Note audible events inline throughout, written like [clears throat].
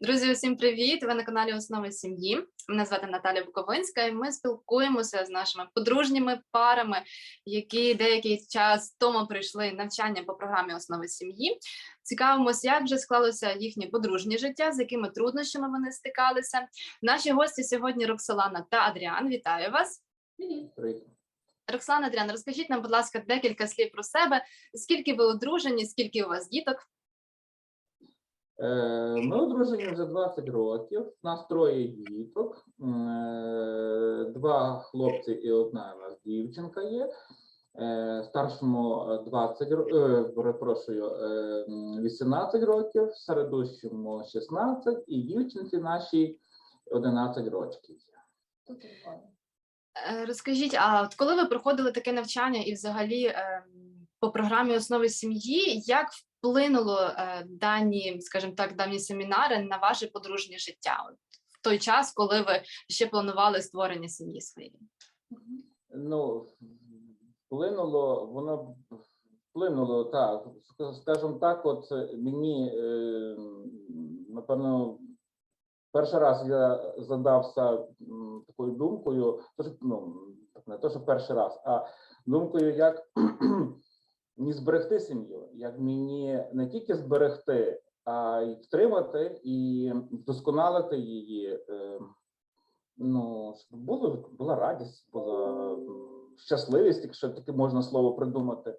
Друзі, усім привіт! Ви на каналі Основи сім'ї. Мене звати Наталя Буковинська, і ми спілкуємося з нашими подружніми парами, які деякий час тому прийшли навчання по програмі Основи сім'ї. Цікавимося, як вже склалося їхнє подружнє життя, з якими труднощами вони стикалися. Наші гості сьогодні Роксолана та Адріан. Вітаю вас! Привіт. Роксолана Адріан, розкажіть нам, будь ласка, декілька слів про себе. Скільки ви одружені, скільки у вас діток? Е, Ми одружені вже 20 років. У нас троє діток, Е, два хлопці і одна у нас дівчинка є. Е, Старшому е, 20 років, перепрошую, е, 18 років, середущому 16 і дівчинці нашій 11 років. Розкажіть, а от коли ви проходили таке навчання і взагалі ем, по програмі основи сім'ї, як вплинуло е, дані, скажімо так, дані семінари на ваше подружнє життя в той час, коли ви ще планували створення сім'ї своєї? Ну, вплинуло, воно вплинуло так. Скажімо так, от мені, е, напевно, перший раз я задався такою думкою, ну, не то, що перший раз, а думкою, як мені зберегти сім'ю, як мені не тільки зберегти, а й втримати і вдосконалити її. е, Ну, щоб було, була радість, була щасливість, якщо таке можна слово придумати.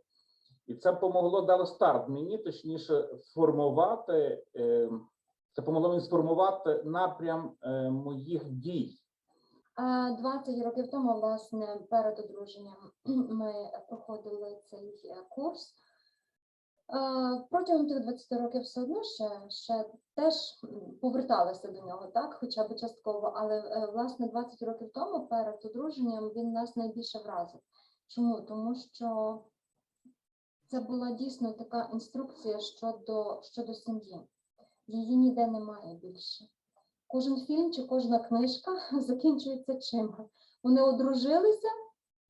І це помогло дало старт мені, точніше, формувати, е, це помогло мені сформувати напрям е, моїх дій. А 20 років тому, власне, перед одруженням [clears throat] ми проходили цей е, курс. Е, Протягом тих 20 років все одно ще, ще теж м, поверталися до нього, так, хоча б частково, але е, власне 20 років тому перед одруженням він нас найбільше вразив. Чому? Тому що це була дійсно така інструкція щодо, щодо сім'ї. Її ніде немає більше. Кожен фільм чи кожна книжка [laughs] закінчується чим? Вони одружилися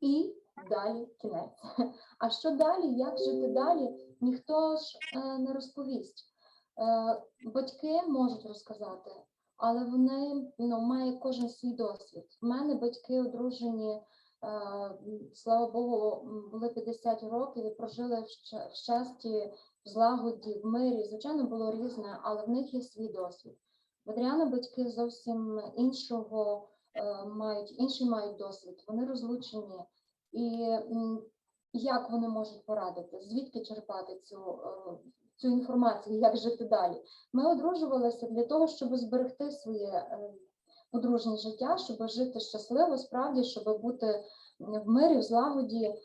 і далі кінець. А що далі? Як жити далі? Ніхто ж е, не розповість. Е, батьки можуть розказати, але вони ну, має кожен свій досвід. У мене батьки одружені, е, слава Богу, були 50 років і прожили в щасті, в злагоді, в мирі. Звичайно, було різне, але в них є свій досвід. Адріана батьки зовсім іншого е, мають, інший мають досвід. Вони розлучені. І як вони можуть порадити, звідки черпати цю, е, цю інформацію, як жити далі? Ми одружувалися для того, щоб зберегти своє е, подружнє життя, щоб жити щасливо, справді, щоб бути в мирі, в злагоді,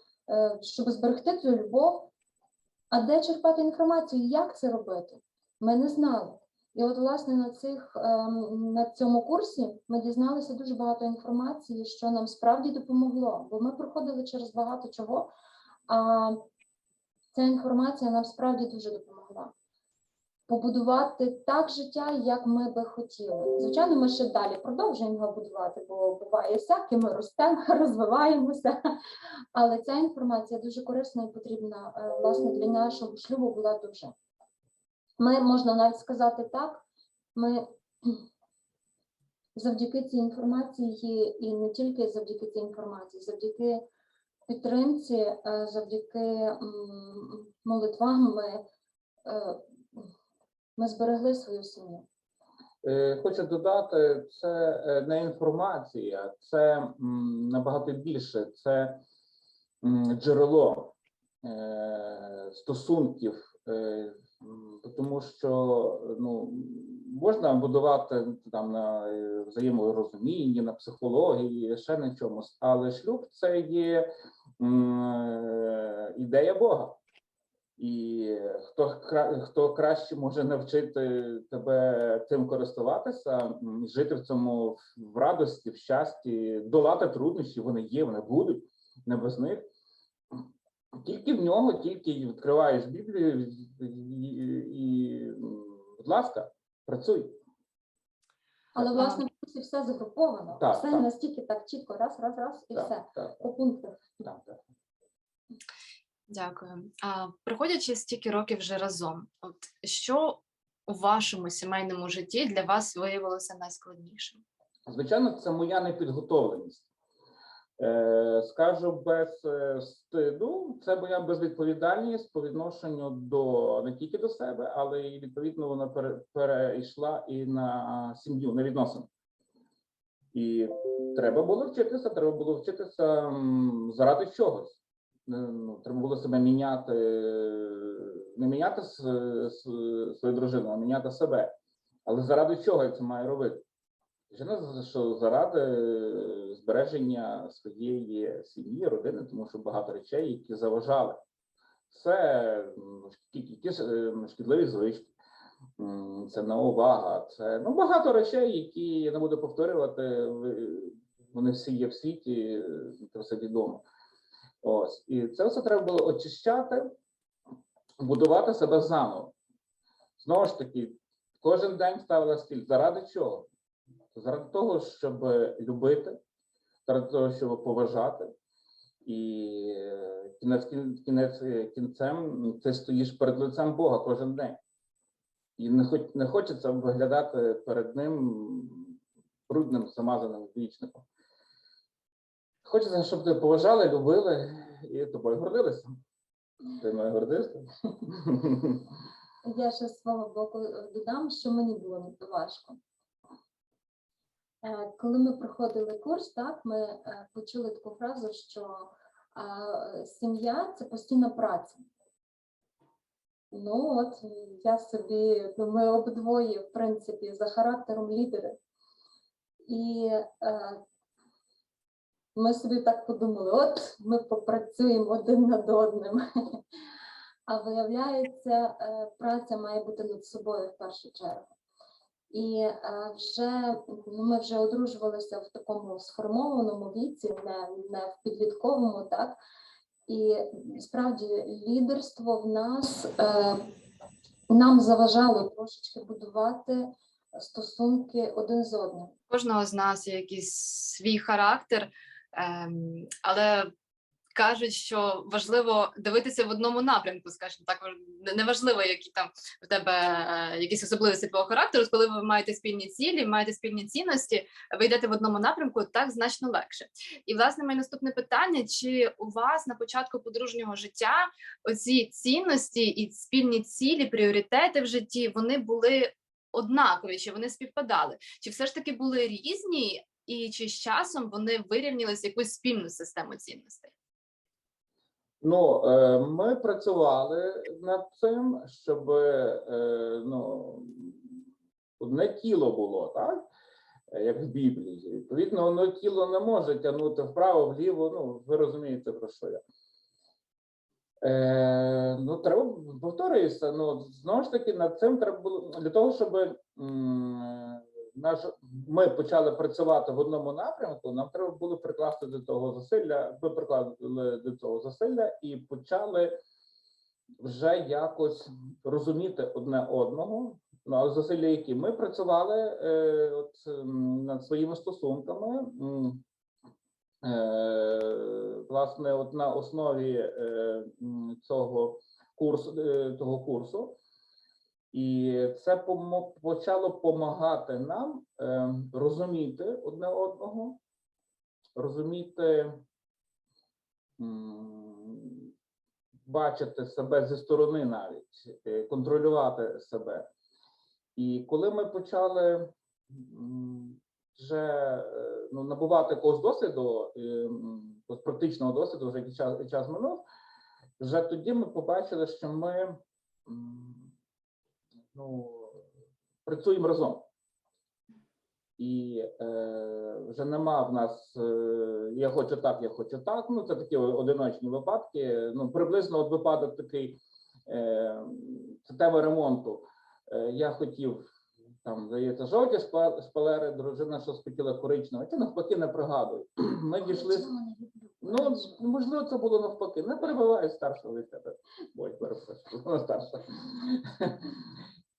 щоб зберегти цю любов. А де черпати інформацію, як це робити? Ми не знали. І от, власне, на цих ем, на цьому курсі ми дізналися дуже багато інформації, що нам справді допомогло, бо ми проходили через багато чого, а ця інформація нам справді дуже допомогла. Побудувати так життя, як ми би хотіли. Звичайно, ми ще далі продовжуємо його будувати, бо буває всяке, ми ростемо, [laughs] розвиваємося. Але ця інформація дуже корисна і потрібна е, власне для нашого шлюбу була дуже. Ми можна навіть сказати так, ми [clears throat] завдяки цій інформації, і не тільки завдяки цій інформації, завдяки підтримці, е, завдяки молитвам ми, е, ми зберегли свою сім'ю. Е, Хочу додати, це не інформація, це набагато більше, це джерело стосунків, тому що ну, можна будувати там на е, взаєморозумінні, на психології, ще на чомусь, але шлюб це є е, ідея Бога. І хто хто краще може навчити тебе цим користуватися, жити в цьому в радості, в щасті, долати труднощі, вони є, вони будуть, не без них. Тільки в нього, тільки відкриваєш Біблію і, і, і будь ласка, працюй. Але Так. власне в все загруповано, Так, все так. настільки так чітко, раз, раз, раз, і все Так, так, по пунктах. так, так. Дякую. А проходячи стільки років вже разом, от що у вашому сімейному житті для вас виявилося найскладнішим? Звичайно, це моя непідготовленість. Е, скажу без е, стиду, це моя безвідповідальність по відношенню до не тільки до себе, але й відповідно вона перейшла і на сім'ю, на відносини. І треба було вчитися, треба було вчитися заради чогось. Е, Ну, треба було себе міняти, не міняти свою дружину, а міняти себе. Але заради чого я це маю робити? Жена що заради е, збереження своєї сім'ї, родини, тому що багато речей, які заважали. Це якісь е, шкідливі звички, це неувага, це ну багато речей, які я не буду повторювати. Вони всі є в світі, е, це все відомо. Ось і це все треба було очищати, будувати себе заново. Знову ж таки, кожен день ставила стіль. Заради чого? Заради того, щоб любити, заради того, щоб поважати. І кінець, кінець кінцем ти стоїш перед лицем Бога кожен день. І не, хоч, не хочеться виглядати перед ним брудним, замазаним вічником. Хочеться, щоб тебе поважали, любили і тобою гордилися. Ти мною гордився? Я ще з свого боку додам, що мені було важко. Е, Коли ми проходили курс, так ми е, почули таку фразу, що сім'я це постійна праця. Ну от я собі, ну ми обидвоє, в принципі, за характером лідери. І е, ми собі так подумали: от ми попрацюємо один над одним. [laughs] А виявляється, праця має бути над собою в першу чергу. І е, вже ну, ми вже одружувалися в такому сформованому віці, не, не в підлітковому, так. І справді лідерство в нас е, нам заважало трошечки будувати стосунки один з одним. Кожного з нас є якийсь свій характер, ем, але кажуть, що важливо дивитися в одному напрямку, скажімо так, не- неважливо, які там в тебе е, якісь особливості твого характеру, коли ви маєте спільні цілі, маєте спільні цінності, ви йдете в одному напрямку, так значно легше. І власне моє наступне питання: чи у вас на початку подружнього життя оці цінності і спільні цілі, пріоритети в житті вони були однакові, чи вони співпадали? Чи все ж таки були різні, і чи з часом вони вирівнялися якусь спільну систему цінностей? Ну, е, ми працювали над цим, щоб е, ну, одне тіло було, так? Як в Біблії. Відповідно, воно тіло не може тягнути вправо, вліво. Ну, ви розумієте, про що я. Е, ну, треба повторююся. Ну, знову ж таки, над цим треба було для того, щоб м, наш, ми почали працювати в одному напрямку, нам треба було прикласти до того зусилля, ми приклали до цього зусилля і почали вже якось розуміти одне одного. Ну, але зусилля, які ми працювали е, от, над своїми стосунками, е, власне, от на основі е, цього курсу, е, того курсу. І це почало допомагати нам е, розуміти одне одного, розуміти, бачити себе зі сторони навіть, е, контролювати себе. І коли ми почали вже е, ну, набувати якогось досвіду, практичного досвіду, вже який час, час минув, вже тоді ми побачили, що ми ну, працюємо разом. І е, вже нема в нас е, я хочу так, я хочу так. Ну, це такі одиночні випадки. Ну, приблизно от випадок такий, е, це тема ремонту. Е, я хотів там, здається, жовті шпа- шпалери, дружина щось хотіла коричневе, чи навпаки не пригадую. [clears throat] Ми дійшли. Ну, можливо, це було навпаки. Не перебивай старшого від тебе. Ой, перепрошую, вона старша.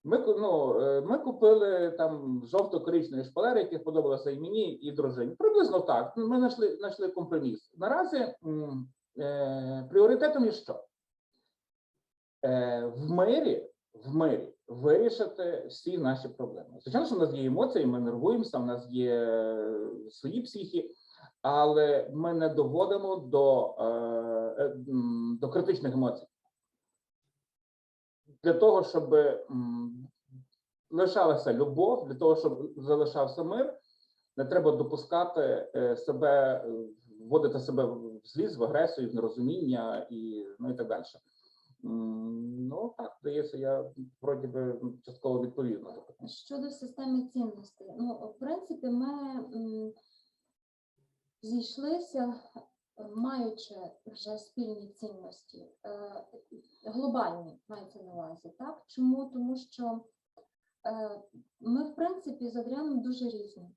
Ми, ну, е, ми купили там жовто-коричневі шпалери, які сподобалися і мені, і дружині. Приблизно так. Ми знайшли, знайшли компроміс. Наразі е, пріоритетом є що? Е, в мирі в мирі вирішити всі наші проблеми. Звичайно, що в нас є емоції, ми нервуємося, в нас є е, свої психі, але ми не доводимо до, е, е, до критичних емоцій. Для того, щоб лишалася любов, для того, щоб залишався мир, не треба допускати е, себе, е, вводити себе в злість, в агресію, в нерозуміння і ну і так далі. Ну так, здається, я вроді би частково відповів на запитання. Щодо системи цінностей, ну, в принципі, ми зійшлися, маючи вже спільні цінності, е, глобальні мається на увазі, так? Чому? Тому що е, ми, в принципі, з Адріаном дуже різні.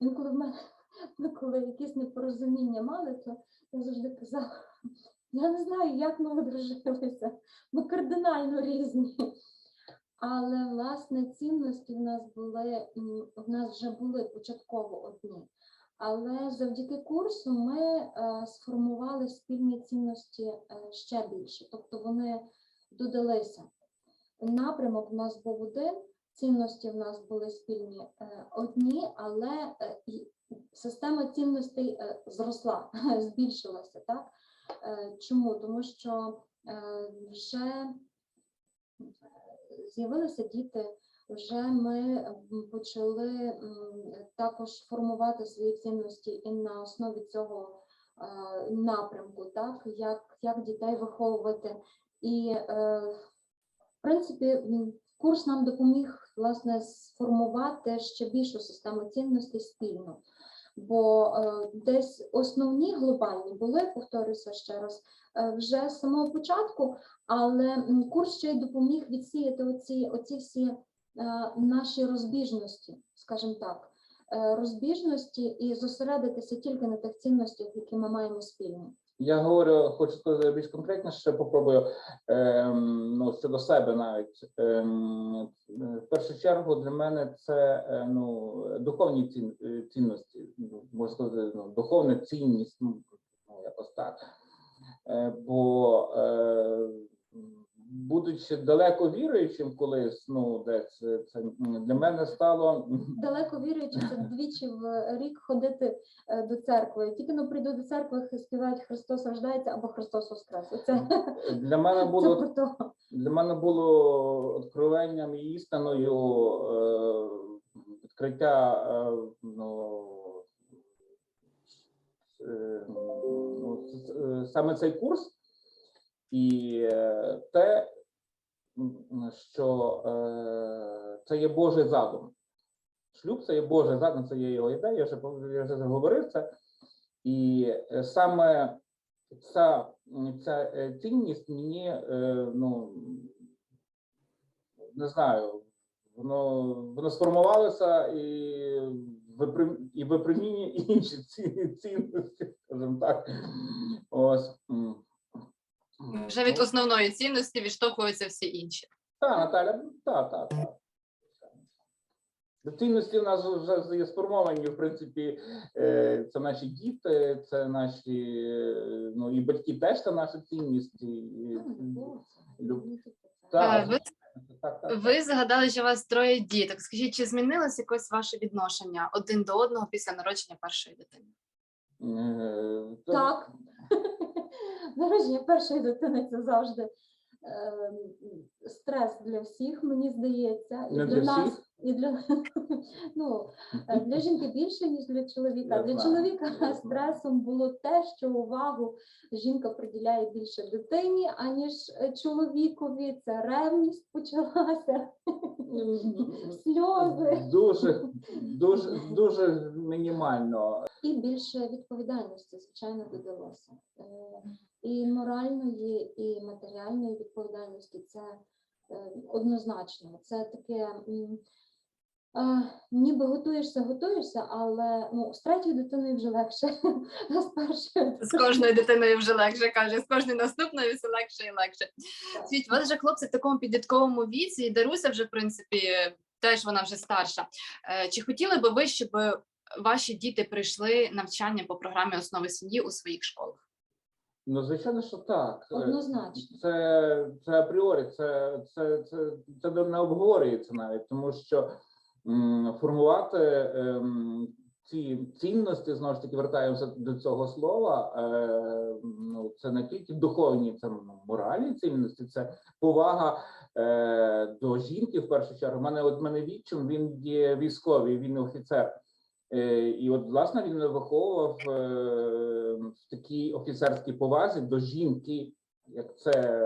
Інколи в мене, [laughs] ну, коли якісь непорозуміння мали, то я завжди казала, [laughs] я не знаю, як ми одружилися, ми кардинально різні. Але власне цінності в нас були в нас вже були початково одні. Але завдяки курсу ми е, сформували спільні цінності е, ще більше, тобто вони додалися. Напрямок в нас був один, цінності в нас були спільні е, одні, але система цінностей зросла, [laughs] збільшилася. Так? Чому? Тому що вже з'явилися діти, вже ми почали також формувати свої цінності і на основі цього е, напрямку, так як, як дітей виховувати. І е, в принципі курс нам допоміг власне сформувати ще більшу систему цінностей спільно. Бо е, десь основні глобальні були, повторюся ще раз, вже з самого початку, але курс ще й допоміг відсіяти оці, оці всі наші розбіжності, скажімо так, е, розбіжності і зосередитися тільки на тих цінностях, які ми маємо спільні. Я говорю, хочу сказати більш конкретніше, попробую ем, ну, щодо себе навіть. Ем, е, в першу чергу для мене це е, ну, духовні цін, е, цінності, ну, можна сказати, ну, духовна цінність, ну, якось так. Е, бо е, будучи далеко віруючим колись, ну, десь це для мене стало Далеко віруючи, це двічі в рік ходити е, до церкви. Тільки но прийду до церкви, співають Христос рождається або Христос Воскрес. Це, для мене було то. Для мене було откровенням і істиною е, відкриття е, ну, ну, саме цей курс і е, те, що е, це є Божий задум. Шлюб це є Божий задум, це є його ідея, я вже, я вже говорив це. І е, саме ця, ця цінність мені, ну, не знаю, воно, воно сформувалося і, і випромінює [laughs] інші цінності, скажімо так. Ось. Вже від Ну, основної цінності відштовхуються всі інші. Так, Наталя, так, так, так. Цінності в нас вже є сформовані, в принципі, е, це наші діти, це наші, е, ну і батьки теж це наша цінність. і- і- люб- Е, Так, Ви, так, так. ви згадали, що у вас троє діток. Скажіть, чи змінилось якось ваше відношення один до одного після народження першої дитини? Е, то- [laughs] Так. Народження першої дитини це завжди ем, стрес для всіх, мені здається. І для, для нас, всіх? і для, [laughs] ну, е, для жінки більше, ніж для чоловіка. Я для знаю, чоловіка я стресом було те, що увагу жінка приділяє більше дитині, аніж е, чоловікові. Це ревність почалася, [laughs] сльози. Дуже, дуже, дуже мінімально. І більше відповідальності, звичайно, додалося. Е, І моральної, і матеріальної відповідальності це е, однозначно. Це таке. е, Ніби готуєшся, готуєшся, але ну, з третьою дитиною вже легше. [laughs] А з першою З кожною дитиною вже легше каже, з кожною наступною все легше і легше. У вас вже хлопці в такому підлітковому віці, і Даруся вже, в принципі, теж вона вже старша. Чи хотіли би ви, щоб ваші діти прийшли навчання по програмі основи сім'ї у своїх школах? Ну, звичайно, що так. Однозначно. Це, це апріорі, це, це, це, це не обговорюється навіть, тому що м, формувати ем, ці цінності, знову ж таки, вертаємося до цього слова. Е, ну, це не тільки духовні, це ну, моральні цінності, це повага е, до жінки в першу чергу. У мене от мене відчим, він є військовий, він офіцер. Е, І от власне він виховував е, в такій офіцерській повазі до жінки, як це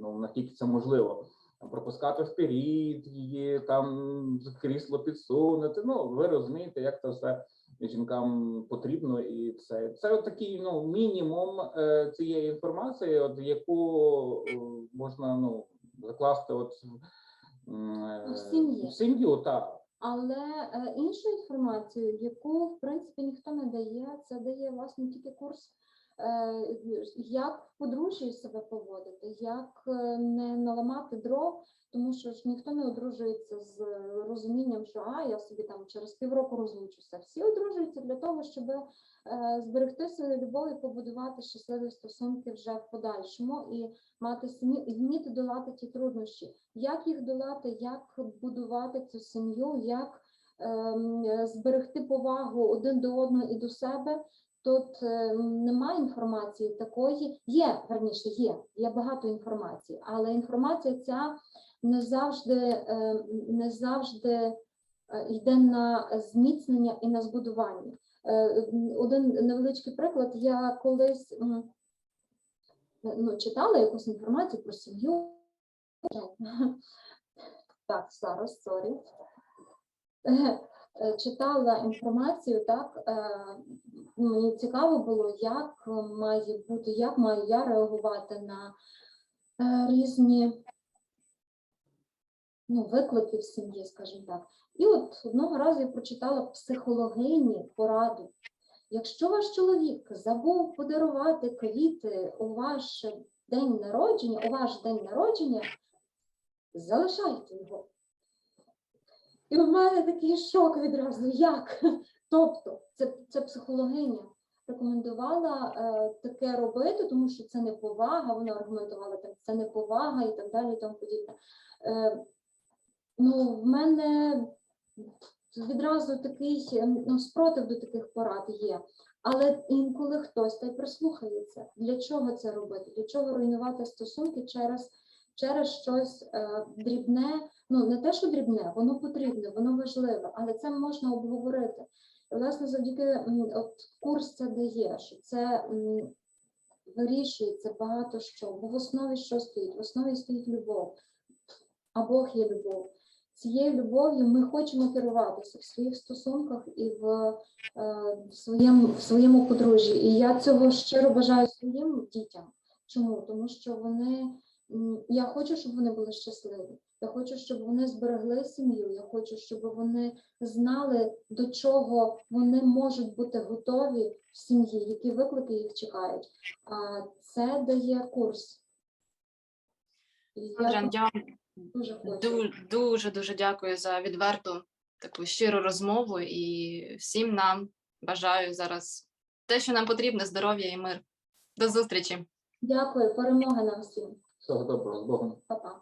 ну наскільки це можливо. Пропускати вперед, її там крісло підсунути. Ну ви розумієте, як це все жінкам потрібно, і це це от такий ну мінімум е, цієї інформації, от яку можна ну закласти, от сім'ї. в сім'ю, так. Але е, іншу інформацію, яку в принципі ніхто не дає, це дає власне тільки курс, е, як в подружжі себе поводити, як е, не наламати дров, тому що ж ніхто не одружується з розумінням, що а я собі там через півроку розлучуся. Всі одружуються для того, щоб зберегти свою любов і побудувати щасливі стосунки вже в подальшому і мати сім'ю і вміти долати ті труднощі. Як їх долати, як будувати цю сім'ю, як е, зберегти повагу один до одного і до себе. Тут ем, немає інформації такої. Є, верніше, є, є багато інформації, але інформація ця не завжди, ем, не завжди е, йде на зміцнення і на збудування. Е, Один невеличкий приклад. Я колись ну, читала якусь інформацію про сім'ю. [laughs] Так, зараз, сорі. Е, Читала інформацію, так е, мені цікаво було, як має бути, як маю я реагувати на е, різні ну, виклики в сім'ї, скажімо так. І от одного разу я прочитала психологині пораду. Якщо ваш чоловік забув подарувати квіти у ваш день народження, у ваш день народження, залишайте його. І в мене такий шок відразу. Як? Тобто, це, це психологиня рекомендувала е, таке робити, тому що це не повага, вона аргументувала так, це не повага і так далі, і тому подібне. Е, ну, в мене відразу такий е, ну, спротив до таких порад є. Але інколи хтось та й прислухається. Для чого це робити? Для чого руйнувати стосунки через, через щось е, дрібне? Ну не те, що дрібне, воно потрібне, воно важливе, але це можна обговорити. І, власне, завдяки от курс це дає, що це м, вирішується багато що, бо в основі що стоїть? В основі стоїть любов, а Бог є любов. Цією любов'ю ми хочемо керуватися в своїх стосунках і в, е, в, своєму, в своєму подружжі. І я цього щиро бажаю своїм дітям. Чому? Тому що вони я хочу, щоб вони були щасливі. Я хочу, щоб вони зберегли сім'ю. Я хочу, щоб вони знали, до чого вони можуть бути готові в сім'ї, які виклики їх чекають. А це дає курс. Я Дуже, дуже дуже дякую за відверту таку щиру розмову і всім нам бажаю зараз те, що нам потрібно, здоров'я і мир. До зустрічі! Дякую, перемоги нам всім. Всього доброго з Богом. Па-па.